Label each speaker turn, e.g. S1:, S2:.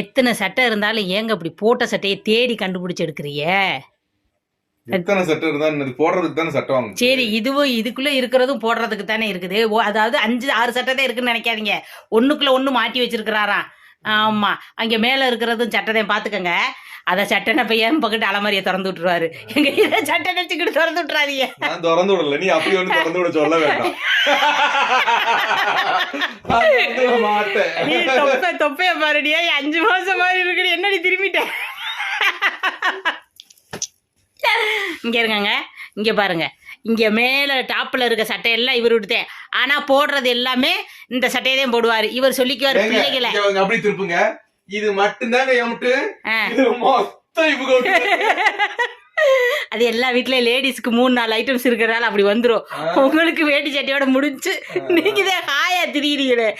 S1: எத்தனை சட்டை இருந்தாலும் ஏங்க இப்படி போட்ட சட்டையை தேடி கண்டுபிடிச்சு எடுக்கிறிய
S2: எத்தனை சட்டை இருந்தா போடுறதுக்கு தானே சட்டை வாங்க
S1: சரி இதுவும் இதுக்குள்ள இருக்கிறதும் போடுறதுக்கு தானே இருக்குது. அதாவது அஞ்சு ஆறு சட்டை தான் இருக்குன்னு நினைக்காதீங்க. ஒண்ணுக்குள்ள ஒண்ணு மாட்டி வச்சிருக்கிறாராம். ஆமா அங்க மேல இருக்கிறதும் சட்டத்தையும் பாத்துக்கங்க. அத சட்டனை பையன் பக்கத்து அலமாரியை திறந்து விட்டுருவாரு. எங்க இதை சட்டை நினைச்சுக்கிட்டு திறந்து விட்டுறாதீங்க.
S2: திறந்து விடல. நீ அப்படி ஒண்ணு திறந்து விட சொல்ல வேண்டாம்.
S1: நீ தொப்பை தொப்பைய பாருடியா அஞ்சு மாசம் மாதிரி இருக்குடி. என்னடி திரும்பிட்ட? இங்க இருங்கங்க. இங்க பாருங்க. இங்க மேல டாப்ல இருக்க சட்டையெல்லாம் இவர் விடுத்தேன் ஆனா போடுறது எல்லாமே இந்த சட்டையை தான் போடுவாரு. இவர் சொல்லிக்குவாரு பிள்ளைகளை.
S2: அப்படி திருப்புங்க. இது மட்டும்தாங்க எம்ட்டு. இது மொத்தம் இவங்க
S1: அது எல்லா வீட்லயும் லேடிஸ்க்கு மூணு நாலு ஐட்டம்ஸ் இருக்கிறதால அப்படி வந்துரும். உங்களுக்கு வேட்டி சட்டையோட முடிஞ்சு நீங்க தான் ஹாயா திரியிறீங்களே.